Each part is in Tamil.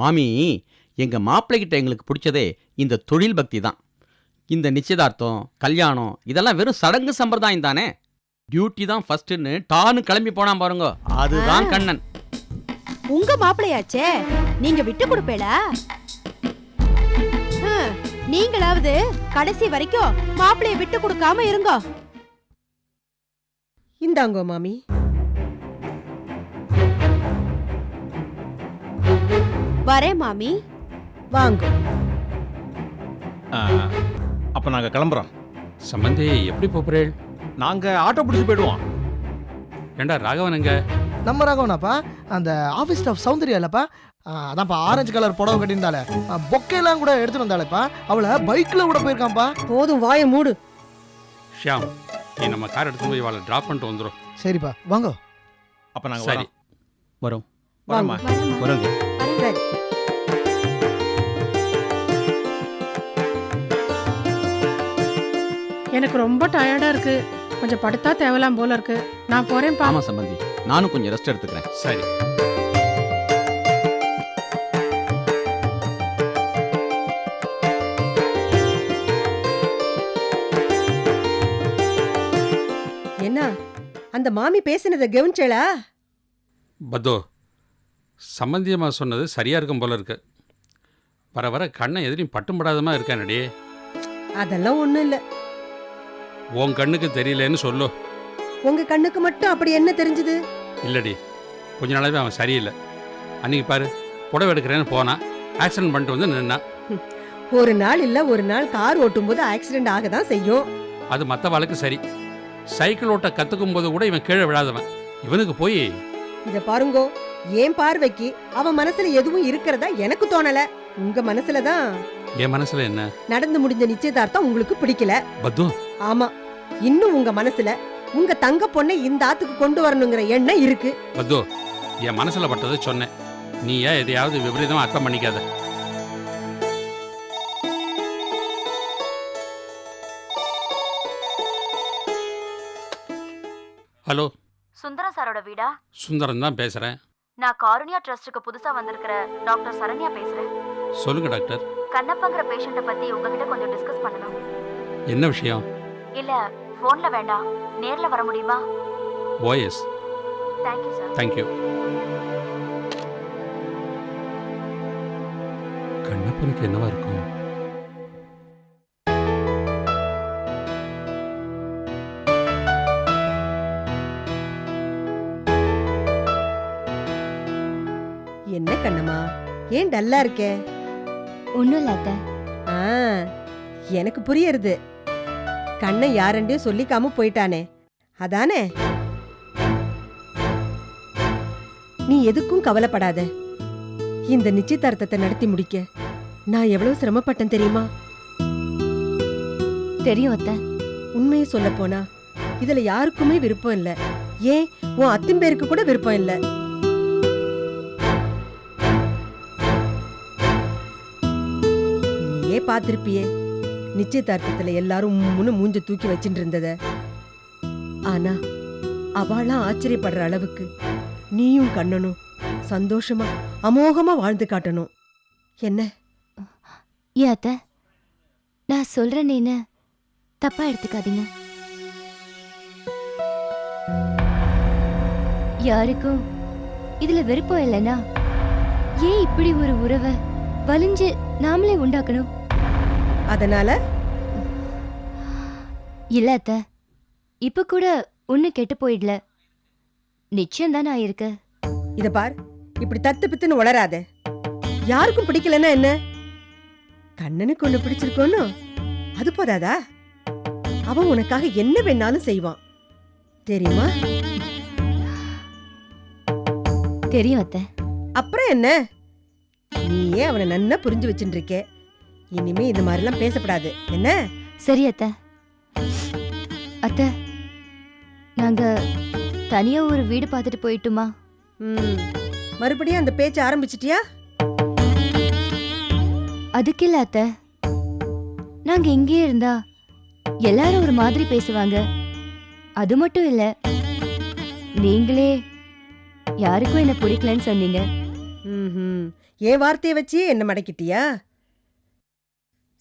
மாமி எங்க மாப்பிள்ளைகிட்ட எங்களுக்கு பிடிச்சதே இந்த தொழில் பக்தி தான். இந்த நிச்சயதார்த்தம் கல்யாணம் இதெல்லாம் வெறும் சடங்கு சம்பிரதாயம் தானே? டியூட்டி தான் ஃபர்ஸ்ட்னு டான்னு கிளம்பி போனா பாருங்க. அதுதான் கண்ணன். உங்க மாப்பிளையாச்சே நீங்க விட்டு கொடுப்பேளா? நீங்களாவது கடைசி வரைக்கும் மாப்பிளைய விட்டு கொடுக்காம இருங்கோ. இந்தாங்கோ மாமி. வரேன் மாமி. வாங்கோ. அப்போ நாங்கள் கிளம்புறோம். சம்பந்தி எப்படி போப்புறேள்? நாங்கள் ஆட்டோ பிடிச்சி போயிடுவோம். ஏண்டா ராகவன் எங்க? நம்ம ராகவனாப்பா? அந்த ஆஃபீஸ் ஸ்டாஃப் சௌந்தர்யா இல்லப்பா? அதான்ப்பா ஆரஞ்சு கலர் புடவை கட்டியிருந்தாலே பொக்கையெல்லாம் கூட எடுத்துட்டு வந்தாலேப்பா அவளை பைக்கில் கூட போயிருக்கான்ப்பா. போதும் வாயை மூடு. ஷியாம் நீ நம்ம கார் எடுத்து போய் அவளை ட்ராப் பண்ணிட்டு வந்துடும் சரிப்பா வாங்கோ. அப்போ நாங்கள் சரி. வரோம். வரோம். வரோம்மா வரோங்க. சரி. எனக்கு ரொம்ப டயர்டா இருக்கு. கொஞ்சம் படுத்தா தேவலாம் போல இருக்கு. நான் போறேன்ப்பா ஆமா சம்பந்தி. நானும் கொஞ்சம் ரெஸ்ட் எடுத்துக்கிறேன். சரி. என்ன? அந்த மாமி பேசினதை கவனிச்சேளா? பத்தோ. சம்பந்தியம்மா சொன்னது சரியா இருக்கும் போல இருக்கு. வர வர கண்ணை எதிரையும் பட்டும் படாதமா இருக்கானடி. அதெல்லாம் ஒண்ணும் இல்ல. உன் கண்ணுக்கு தெரியலன்னு சொல்லு. உங்க கண்ணுக்கு மட்டும் அப்படி என்ன தெரிஞ்சது? இல்லடி கொஞ்ச நாளாவே அவன் சரியில்லை. அன்னைக்கு பாரு புடவை எடுக்கிறேன்னு போனான். ஆக்சிடென்ட் பண்ணிட்டு வந்து நின்னான். ஒரு நாள் இல்ல ஒரு நாள் கார் ஓட்டும் போது ஆக்சிடென்ட் ஆக தான் செய்யும். அது மற்ற வாழ்க்கை சரி. சைக்கிள் ஓட்ட கற்றுக்கும் போது கூட இவன் கீழே விழாதவன். இவனுக்கு போய். இத பாருங்கோ. என் பார்வைக்கு அவன் மனசுல எதுவும் இருக்கிறதா எனக்கு தோணல. உங்க மனசுல தான். என் மனசுல என்ன? நடந்து முடிஞ்ச நிச்சயதார்த்தம் உங்களுக்கு பிடிக்கல. பத்து. ஆமா. இன்னும் உங்க மனசுல உங்க தங்க பொண்ணை இந்த ஆத்துக்கு கொண்டு வரணுங்கிற எண்ணம் இருக்கு. பத்து. என் மனசுல பட்டதை சொன்னேன். நீ ஏன் எதையாவது விபரீதமா அர்த்தம் பண்ணிக்காத. ஹலோ. சுந்தரம் சாரோட வீடா? சுந்தரம் தான் பேசுறேன். நான் காருண்யா ட்ரஸ்ட்டுக்கு புதுசா வந்திருக்கிற டாக்டர் சரண்யா பேசுறேன். சொல்லுங்க டாக்டர். கண்ணப்பங்கிற பேஷண்ட்டை பத்தி உங்ககிட்ட கொஞ்சம் டிஸ்கஸ் பண்ணணும். என்ன விஷயம்? இல்ல போன்ல வேண்டாம். நேர்ல வர முடியுமா? OS thank you sir thank you கண்ணப்பனுக்கு என்னவா இருக்கும்? ஏன் டல்லா இருக்கே? ஒண்ணும் இல்ல அத்தை. ஆ எனக்கு புரியுறது. கண்ணன் யாரண்டையும் சொல்லிக்காம போயிட்டானே. அதானே? நீ எதுக்கும் கவலைப்படாத. இந்த நிச்சயதார்த்தத்தை நடத்தி முடிக்க நான் எவ்வளவு சிரமப்பட்டேன் தெரியுமா? தெரியும் அத்தை. உண்மையை சொல்ல போனா இதுல யாருக்குமே விருப்பம் இல்ல. ஏன்? உன் அத்தின் பேருக்கு கூட விருப்பம் இல்ல. பார்த்துருப்பியே. நிச்சயதார்த்தத்துல எல்லாரும் முன்னு மூஞ்ச தூக்கி வச்சுட்டு இருந்தத ஆனா அவளாம் ஆச்சரியப்படுற அளவுக்கு நீயும் கண்ணனும் சந்தோஷமா அமோகமா வாழ்ந்து காட்டணும். என்ன? ஏத்த நான் சொல்றேன் என்ன தப்பா எடுத்துக்காதீங்க. யாருக்கும் இதுல விருப்பம் இல்லைன்னா ஏன் இப்படி ஒரு உறவை வலிஞ்சு நாமளே உண்டாக்கணும்? அதனால? இல்ல அத்த. இப்ப கூட ஒண்ணு கெட்டு போயிடல. நிச்சயம் தான் ஆயிருக்கு. இத பார். இப்படி தத்து பித்துன்னு வளராத யாருக்கும் பிடிக்கலன்னா என்ன? கண்ணனுக்கு ஒண்ணு பிடிச்சிருக்கோன்னு? அது போதாதா? அவன் உனக்காக என்ன வேணாலும் செய்வான். தெரியுமா? தெரியும் அத்த. அப்புறம் என்ன? நீயே அவனை நன்னா புரிஞ்சு வச்சுட்டு இருக்கே. இனிமே இது மாதிரிலாம் பேசப்படாது. என்ன? சரி அத்த. அத்த நாங்க தனியா ஒரு வீடு பார்த்துட்டு போயிட்டுமா? ம். மறுபடியும் அந்த பேச்ச ஆரம்பிச்சிட்டியா? அதுக்கு இல்ல அத்த. நாங்க இங்கேயே இருந்தா எல்லாரும் ஒரு மாதிரி பேசுவாங்க. அது மட்டும் இல்ல நீங்களே யாருக்கும் என்ன பிடிக்கலன்னு சொன்னீங்க. ம்ஹும். என் வார்த்தையை வச்சே என்ன மடக்கிட்டியா?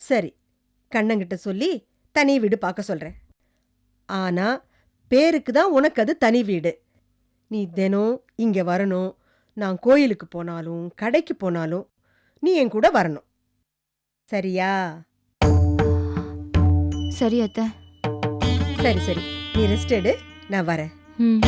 சரி கண்ணங்கிட்ட சொல்லி தனி வீடு பார்க்க சொல்றேன். ஆனா பேருக்கு தான் உனக்கு அது தனி வீடு. நீ தினம் இங்க வரணும் நான் கோயிலுக்கு போனாலும் கடைக்கு போனாலும் நீ என் கூட வரணும். சரியா? சரி அத்தை. சரி சரி. நீ ரெஸ்ட் எடு நான் வரேன். ம்.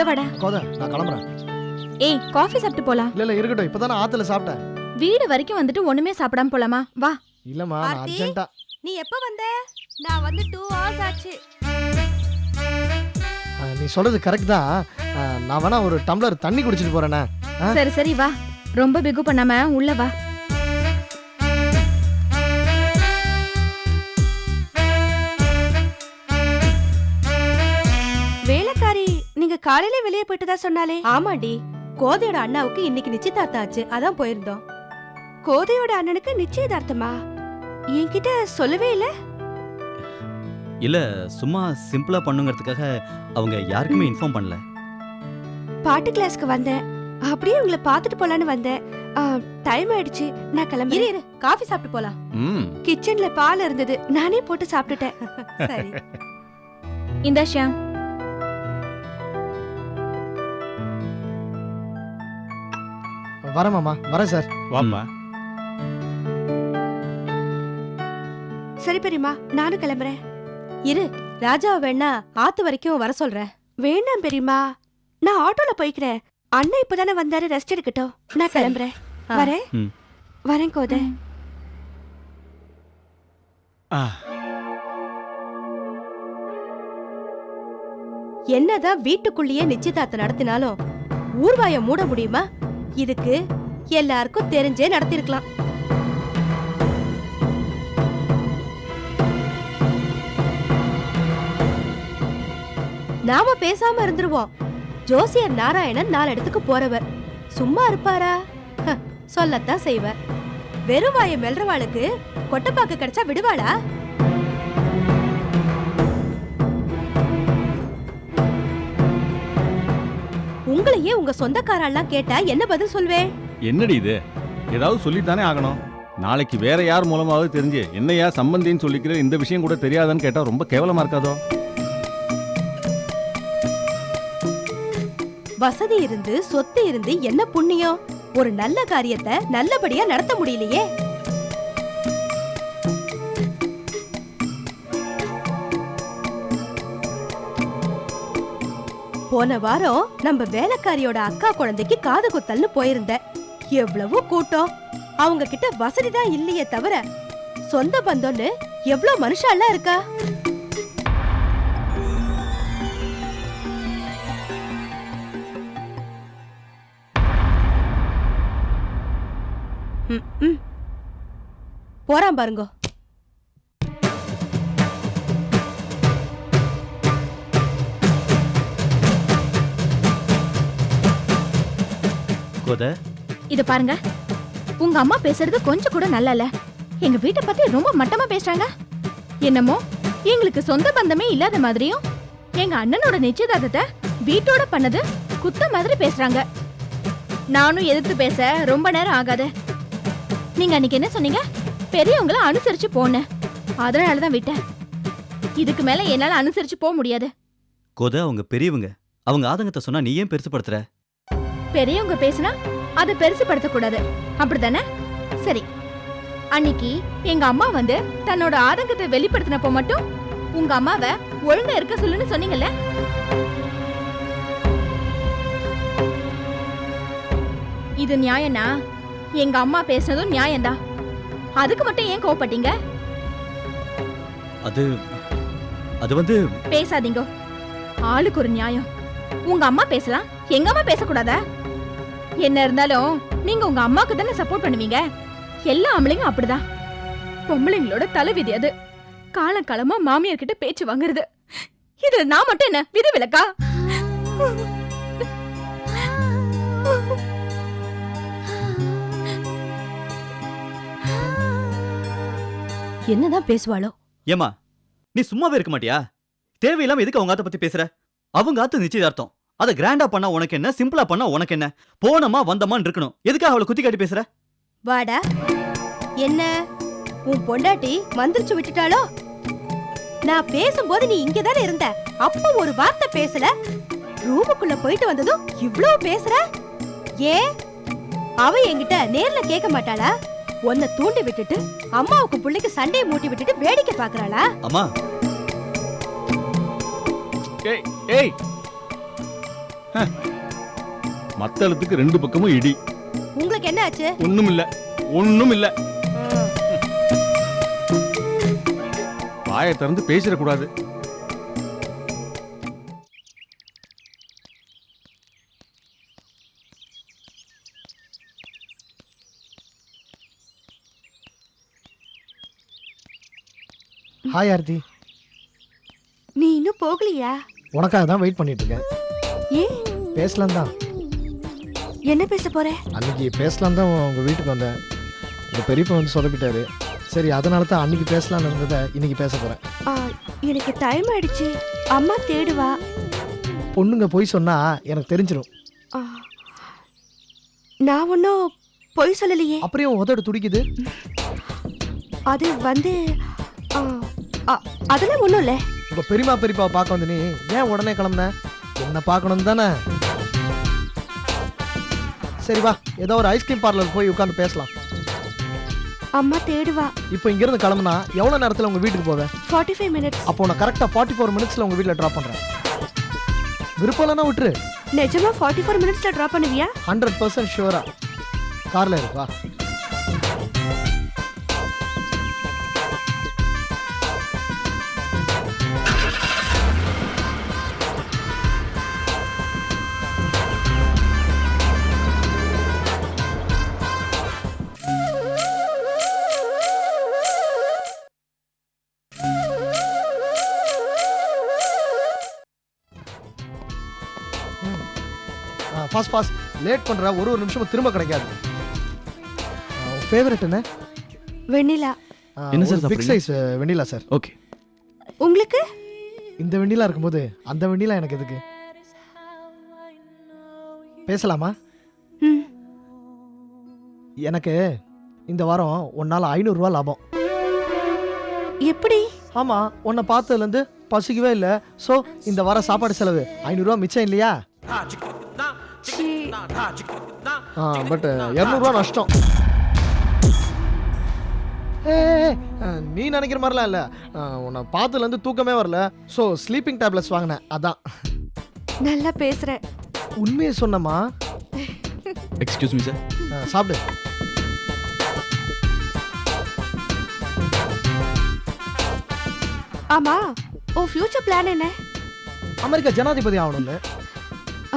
உள்ள வாடா. கோத நான் கிளம்புறேன். ஏய் காஃபி சாப்பிட்டு போலாம். இல்ல இல்ல இருக்கட்டும். இப்பதான் ஆத்துல சாப்பிட்டேன். வீடு வரைக்கும் வந்துட்டு ஒண்ணுமே சாப்பிடாம போலாமா? வா. இல்லம்மா நான்? அர்ஜென்ட்டா நீ எப்ப வந்த? நான் வந்து டூ ஹவர்ஸ் ஆச்சு. ஆ, நீ சொல்றது கரெக்ட் தான். நான் வேணா ஒரு டம்ளர் தண்ணி குடிச்சிட்டு போறேனே? சரி சரி வா. ரொம்ப பிகு பண்ணாம உள்ள வா. காலையில வெளியே போயிட்டதா சொன்னாலே? ஆமாடி. கோதையோட அண்ணாவுக்கு இன்னைக்கு நிச்சயதார்த்தம் ஆச்சு. அதான் போயிருந்தோம். கோதையோட அண்ணனுக்கு நிச்சயதார்த்தமா? என்கிட்ட சொல்லவே இல்ல. இல்ல சும்மா சிம்பிளா பண்ணுங்கிறதுக்காக அவங்க யாருக்குமே இன்ஃபார்ம் பண்ணல. பாட்டு கிளாஸ்க்கு வந்தேன். அப்படியே உங்களை பார்த்துட்டு போலான்னு வந்தேன். டைம் ஆயிடுச்சு. நான் கிளம்பி இரு. காஃபி சாப்பிட்டு போலாம். ம். கிச்சன்ல பால் இருந்தது. நானே போட்டு சாப்பிட்டுட்டேன். சரி. இந்த ஷியாம். வரேன் மாமா வரேன் சார். வாப்பா சரி பெரியம்மா நானும் கிளம்புறேன். இரு ராஜா வேணா ஆத்து வரைக்கும் வர சொல்றேன். வேண்டாம் பெரியம்மா நான் ஆட்டோல போய்க்கிறேன். அண்ணன் இப்பதானே வந்தாரு ரெஸ்ட் எடுக்கட்டும். நான். கிளம்புறேன். வரேன். வரேன் கோதை. ஆ. என்னதான் வீட்டுக்குள்ளேயே நிச்சயதார்த்தம் நடத்தினாலும் ஊர்வாய மூட முடியுமா? இதுக்கு எல்லாருக்கும் தெரிஞ்சே நடத்திருக்கலாம். நாம பேசாம இருந்துருவோம். ஜோசியர் நாராயணன் நாலு இடத்துக்கு போறவர். சும்மா இருப்பாரா? ஹ, சொல்லத்தான் செய்வார். வெறும் வாய மெல்றவாளுக்கு கொட்டப்பாக்கு கிடைச்சா விடுவாளா? உங்களையே உங்க சொந்தக்காரெல்லாம் கேட்டா என்ன பதில் சொல்வேன்? என்னடி இது? ஏதாவது சொல்லித்தானே ஆகணும். நாளைக்கு வேற யார் மூலமாவது தெரிஞ்சு என்னையா சம்பந்தின்னு சொல்லிக்கிற இந்த விஷயம் கூட தெரியாதான்னு கேட்டா ரொம்ப கேவலமா இருக்காதோ? வசதி இருந்து சொத்து இருந்து என்ன புண்ணியம்? ஒரு நல்ல காரியத்தை நல்லபடியா நடத்த முடியலையே. போன வாரம் நம்ம வேலைக்காரியோட அக்கா குழந்தைக்கு காது குத்தல்னு போயிருந்தேன். எவ்வளவோ கூட்டம். அவங்க கிட்ட வசதி தான் இல்லையே தவிர சொந்த பந்தம்னு எவ்வளவு மனுஷாலாம் இருக்கா? போறான் பாருங்க. கோத இத பாருங்க. உங்க அம்மா பேசுறது கொஞ்சம் கூட நல்லா இல்ல எங்க வீட்டை பத்தி ரொம்ப மட்டமா பேசுறாங்க. என்னமோ எங்களுக்கு சொந்த பந்தமே இல்லாத மாதிரியும் எங்க அண்ணனோட நிச்சயதார்த்தத்தை வீட்டோட பண்ணது குத்த மாதிரி பேசுறாங்க. நானும் எதிர்த்து பேச ரொம்ப நேரம் ஆகாது. நீங்க அன்னைக்கு என்ன சொன்னீங்க? பெரியவங்கள அனுசரிச்சு போன அதனாலதான் விட்டேன். இதுக்கு மேல என்னால அனுசரிச்சு போக முடியாது. கோத அவங்க பெரியவங்க. அவங்க ஆதங்கத்தை சொன்னா நீ ஏன் பெருசுப்படுத்துற? பெரியவங்க பேசினா அதை பெருசுபடுத்த கூடாது அப்படிதானே சரி. அன்னைக்கு எங்க அம்மா வந்து தன்னோட ஆதங்கத்தை வெளிப்படுத்தினப்போ மட்டும் உங்க அம்மாவை ஒழுங்கா இருக்க சொல்லுன்னு சொன்னீங்கல்ல? இது நியாயம்னா எங்க அம்மா பேசுனதும் நியாயம்தான். அதுக்கு மட்டும் ஏன் கோவப்பட்டீங்க? அது அது வந்து பேசாதீங்க. ஆளுக்கு ஒரு நியாயம். உங்க அம்மா பேசலாம். எங்க அம்மா பேசக்கூடாதா? என்ன இருந்தாலும் நீங்க உங்க அம்மாக்கு தானே சப்போர்ட் பண்ணுவீங்க? எல்லா ஆம்பளைங்க அப்படிதான். பொம்பளைங்களோட தலைவிதி அது. காலம் காலமா மாமியார் கிட்ட பேச்சு வாங்குறது. இதுல நான் மட்டும் என்ன விதி விலக்கா என்னதான் பேசுவாளோ? ஏமா நீ சும்மாவே இருக்க மாட்டியா? தேவையில்லாம எதுக்கு அவங்க ஆத்த பத்தி பேசுற? அவங்க ஆத்து நிச்சயதார்த்தம். அதை கிராண்டா பண்ணா உனக்கு என்ன? சிம்பிளா பண்ணா உனக்கு என்ன? போனமா வந்தமான்னு இருக்கணும். எதுக்காக அவளை குத்தி காட்டி பேசுற? வாடா. என்ன? உன் பொண்டாட்டி மந்திரிச்சு விட்டுட்டாளோ? நான் பேசும்போது நீ இங்க தானே இருந்த? அப்ப ஒரு வார்த்தை பேசல. ரூமுக்குள்ள போயிட்டு வந்ததும் இவ்ளோ பேசுற? ஏன் அவ என்கிட்ட நேர்ல கேட்க மாட்டாளா? உன்னை தூண்டி விட்டுட்டு அம்மாவுக்கு புள்ளைக்கு சண்டையை மூட்டி விட்டுட்டு வேடிக்கை பாக்குறாளா அம்மா. ஏய் ஏய். மத்தளத்துக்கு ரெண்டு பக்கமும் இடி. உங்களுக்கு என்ன ஆச்சு? ஒண்ணும் இல்ல ஒண்ணும் இல்ல வாயை திறந்து பேசிடக்கூடாது. ஹாய் ஆர்த்தி நீ இன்னும் போகலையா? உனக்காக தான் வெயிட் பண்ணிட்டு இருக்கேன். ஏன் பேசலாம் தான் என்ன பேச போற? அன்னைக்கு பேசலாம் தான் உங்கள் வீட்டுக்கு வந்தேன். உங்கள் பெரியப்பா வந்து சொதப்பிட்டாரு. சரி அதனால தான் அன்னைக்கு பேசலாம்னு இருந்ததை இன்னைக்கு பேச போகிறேன் ஆ, எனக்கு டைம் ஆயிடுச்சு. அம்மா தேடுவா. பொண்ணுங்க போய் சொன்னால் எனக்கு தெரிஞ்சிடும் ஆ, நான் ஒன்றும் பொய் சொல்லலையே. அப்படியே உன் உதடு துடிக்குது? அது வந்து ஆ, ஆ, அதெல்லாம் ஒன்றும் இல்லை. உங்கள் பெரியமா பெரியப்பாவை பார்க்க வந்து நீ ஏன் உடனே கிளம்புன? என்ன பார்க்கணும் தானே? சரி வா ஏதோ ஒரு ஐஸ்கிரீம் பார்லர் போய் உட்காந்து பேசலாம். அம்மா தேடுவா. இப்போ இங்கேருந்து கிளம்புனா எவ்வளோ நேரத்தில் உங்கள் வீட்டுக்கு போவேன் ஃபார்ட்டி ஃபைவ் மினிட்ஸ் அப்போ நான் கரெக்டாக ஃபார்ட்டி ஃபோர் மினிட்ஸில் உங்கள் வீட்டில் ட்ராப் பண்ணுறேன் விருப்பம் விட்டுரு. நிஜமா ஃபார்ட்டி ஃபோர் மினிட்ஸில் ட்ராப் பண்ணுவியா? ஹண்ட்ரட் பர்சன்ட் ஷுவரா காரில் இருக்கா ஃபாஸ்ட் ஃபாஸ்ட் லேட் பண்ணுற ஒரு ஒரு நிமிஷமும் திரும்ப கிடைக்காது. ஃபேவரட் என்ன? வெண்ணிலா. என்ன sir big? Size vanilla sir okay உங்களுக்கு? இந்த வெண்ணிலா இருக்கும்போது அந்த வெண்ணிலா எனக்கு எதுக்கு? பேசலாமா? ம். எனக்கு இந்த வாரம் உன்னால் ஐநூறுரூவா லாபம். எப்படி? ஆமாம் உன்னை பார்த்ததுலேருந்து பசிக்கவே இல்லை. ஸோ இந்த வாரம் சாப்பாடு செலவு. ஐநூறுரூவா மிச்சம் இல்லையா? பட் இரநூறுவா நஷ்டம். நீ நினைக்கிற மாதிரிலாம் இல்லை. உன்னை பார்த்ததுலேருந்து தூக்கமே வரல. ஸோ ஸ்லீப்பிங் டேப்லெட்ஸ் வாங்கினேன். அதான். நல்லா பேசுற உண்மையை சொன்னம்மா. எக்ஸ்கியூஸ் மீ சார் சாப்பிடு. ஆமா உன் ஃபியூச்சர் பிளான் என்ன? அமெரிக்கா ஜனாதிபதி ஆகணும்னு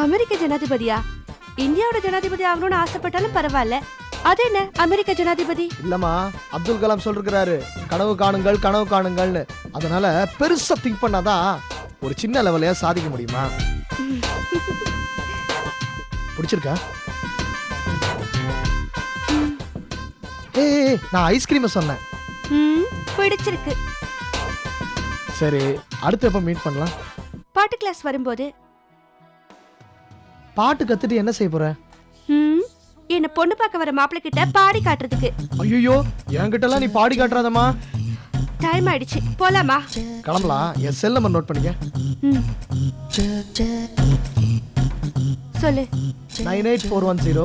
அமெரிக்க ஜனாதிபதியா? இந்தியாவோட ஜனாதிபதி ஆகணும்னு ஆசைப்பட்டாலும் பரவாயில்ல. அது என்ன? அமெரிக்க ஜனாதிபதி? இல்லம்மா அப்துல் கலாம் சொல்லிருக்கிறாரு கனவு காணுங்கள் கனவு காணுங்கள்னு. அதனால பெருசா திங்க் பண்ணாதான் ஒரு சின்ன லெவலையா சாதிக்க முடியுமா? பிடிச்சிருக்கா? ஏய், நான் ஐஸ்கிரீமை சொன்னேன். ம் பிடிச்சிருக்கு. சரி அடுத்து எப்போ மீட் பண்ணலாம்? பாட்டு கிளாஸ் வரும்போது பாட்டு கத்துட்டு என்ன செய்ய போற? என்ன பொண்ணு பார்க்க வர மாப்பிள்ளை கிட்ட பாடி காட்டுறதுக்கு. ஐயோ என்கிட்டலாம் நீ பாடி காட்டுறாதம்மா. டைம் ஆயிடுச்சு. போலாமா? கிளம்பலாம் என் செல் நம்பர் நோட் பண்ணிக்க. சொல்லு. Nine eight four one zero.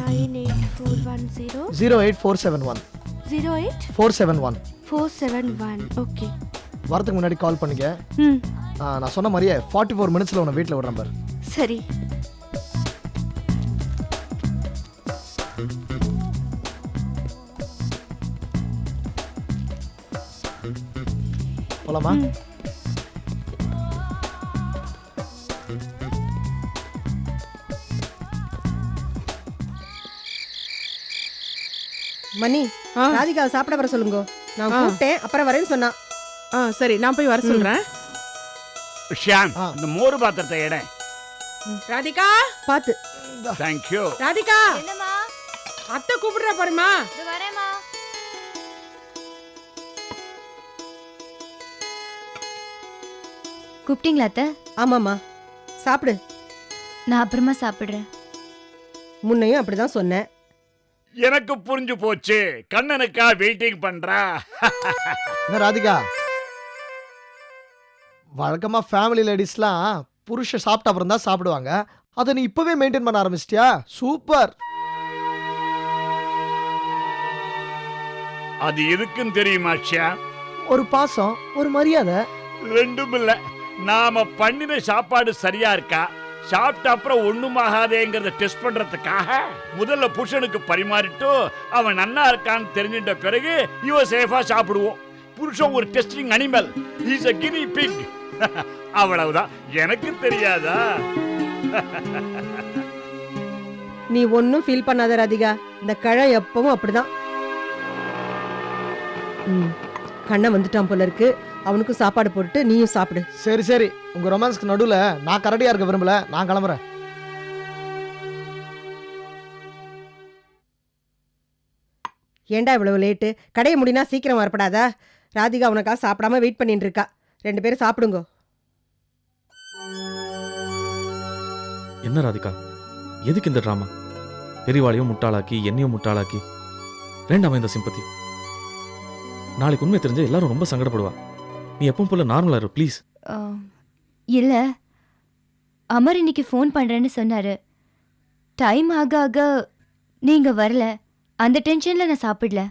Nine eight four one zero. Zero eight four seven one. Zero eight? Four seven one. Four seven one. Okay. வரதுக்கு முன்னாடி கால் ஆ, நான் சொன்ன மாதிரியே ஃபார்ட்டி ஃபோர் மினிட்ஸில் உன்னை வீட்டில் விடுறேன் பாரு. சரி. போலாமா? மணி ஆ. சாப்பிட வர சொல்லுங்க. நான் கூப்பிட்டேன் அப்புறம் வரேன்னு சொன்னா. சரி நான் போய் வர சொல்றேன். ஷியாம் இந்த மோர் பாத்திரத்தை எடை. ராதிகா! பாத்து. Thank you Radhika! என்னம்மா? அத்தை கூப்பிடுற பாருமா கூப்பிட்டீங்களா அத்தை? ஆமாம்மா. சாப்பிடு. நான் அப்புறமா சாப்பிடுறேன். முன்னையும் அப்படிதான் சொன்னேன். எனக்கு புரிஞ்சு போச்சு. கண்ணனுக்கா வெயிட்டிங் பண்றா. என்ன ராதிகா? வழக்கமா ஃபேமிலி லேடிஸ்லாம் புருஷன் சாப்பிட்ட அப்புறம் தான் சாப்பிடுவாங்க. அதை நீ இப்பவே மெயின்டைன் பண்ண ஆரம்பிச்சிட்டியா? சூப்பர் அது எதுக்குன்னு தெரியுமா ஷியாம் ஒரு பாசம் ஒரு மரியாதை. ரெண்டும் இல்ல. நாம பண்ணின சாப்பாடு சரியா இருக்கா? சாப்பிட்ட அப்புறம் ஒண்ணுமாகாதேங்கிறத டெஸ்ட் பண்றதுக்காக முதல்ல புருஷனுக்கு பரிமாறிட்டு அவன் நன்னா இருக்கான்னு தெரிஞ்சிட்ட பிறகு இவ சேஃபா சாப்பிடுவோம். புருஷன் ஒரு testing animal is a guinea pig அவ்வளவுதான். எனக்கு தெரியாதா? நீ ஒன்னும் ஃபீல் பண்ணாத ராதிகா. இந்த கழை எப்பவும் அப்படிதான். கண்ணை கண்ணன் வந்துட்டான் போல இருக்கு. அவனுக்கும் சாப்பாடு போட்டுட்டு நீயும் சாப்பிடு. சரி சரி. உங்க ரொமான்ஸ்க்கு நடுவுல நான் கரடியா இருக்க விரும்பல. நான் கிளம்புறேன். ஏன்டா இவ்வளவு லேட்டு கடையை முடினா சீக்கிரம் வரப்படாதா. ராதிகா உனக்காக சாப்பிடாம வெயிட் பண்ணிட்டு இருக்கா. ரெண்டு பேரும் சாப்பிடுங்க. என்ன ராதிகா? எதுக்கு இந்த ட்ராமா பெரியவாளையும் முட்டாளாக்கி என்னையும் முட்டாளாக்கி. வேண்டாமா இந்த சிம்பத்தி நாளைக்கு உண்மை தெரிஞ்ச எல்லாரும் ரொம்ப சங்கடப்படுவா. நீ எப்பவும் போல நார்மலா இரு ப்ளீஸ் இல்ல. அமர் இன்னைக்கு ஃபோன் பண்றேன்னு சொன்னாரு. டைம் ஆக ஆக நீங்க வரல. அந்த டென்ஷன்ல நான் சாப்பிடல.